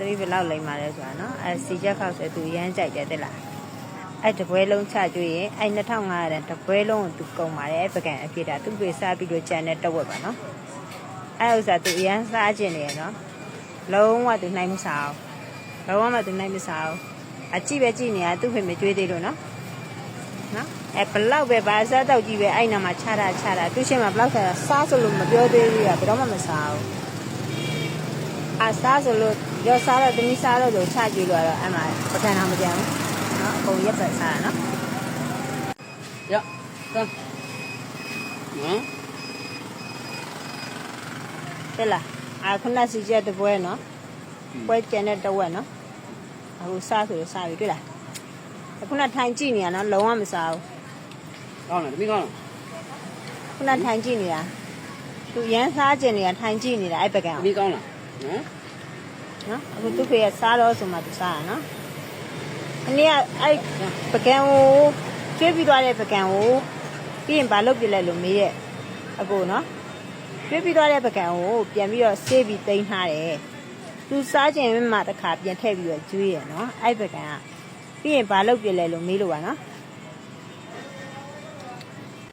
တတိဘယ်လောက်လိမ့်ပါလဲဆိုတာနော်အဲစီချက်ခောက်ဆိုသူရမ်းကြိုက်တယ်တဲ့လားအဲ့တပွဲလုံးချကျွေးရင်အဲ့2500တန်တပွဲလုံးကိုသူကုန်ပါတယ်အဲ့ပကံအဖြစ်တာသူ့ပြေစားပြီးတော့ကြံတဲ့တက်ဝက်ပါနော်အဲ့ဥစ္စာသူရမ်းစားခြင်းနေရနော်လုံးဝသူနိုင်မစားဘူးလုံးဝမသူနိုင်မစားဘူးအကြည့်ပဲကြည့်နေတာသူ့ဖေမကျွေးသေးလို့နော်နော်အဲဘလောက်ပဲပါစားတော့ကြည့်ပဲအဲ့နာမှာခြားတာခြားတာသူရှင်မှာဘလောက်စားစားဆိုလို့မပြောသေးဘူးကဘယ်တော့မှမစားဘူးအစားဆိုလို့ ရော့စားတော့တမီးစားတော့ဆိုချကြည့်လို့တော့အဲ့မှာပကံတော့မကြမ်းဘူးနော်အကုန်ရက်ပတ်စားတာနော်ရော့ကန်းနော်တဲ့လားအခုနစီချက်တပွဲနော်ပွဲကျန်တဲ့တဝက်နော်အခုစားဆိုလို့စားပြီတွေ့လားအခုနထိုင်ကြည့်နေရနော်လုံးဝမစားဘူးကောင်းတယ်တမီးကောင်းတယ်ခုနထိုင်ကြည့်နေတာသူရမ်းစားကျင်နေတာထိုင်ကြည့်နေတာအဲ့ပကံတမီးကောင်းလားနော် နော်အခုသူဖေကစားတော့ဆိုမှသူစားရနော်အနည်းကအဲ့ပကံကိုကျွေးပြီးသွားတဲ့ပကံကိုပြီးရင်ဘာလုပ်ပြလဲလို့မေးရဲ့အကိုနော်ကျွေးပြီးသွားတဲ့ပကံကိုပြန်ပြီးတော့ဆေးပြီးတိန်းထားတယ်သူစားခြင်းမှတစ်ခါပြန်ထည့်ပြီးတော့ကျွေးရနော်အဲ့ပကံကပြီးရင်ဘာလုပ်ပြလဲလို့မေးလို့ပါနော်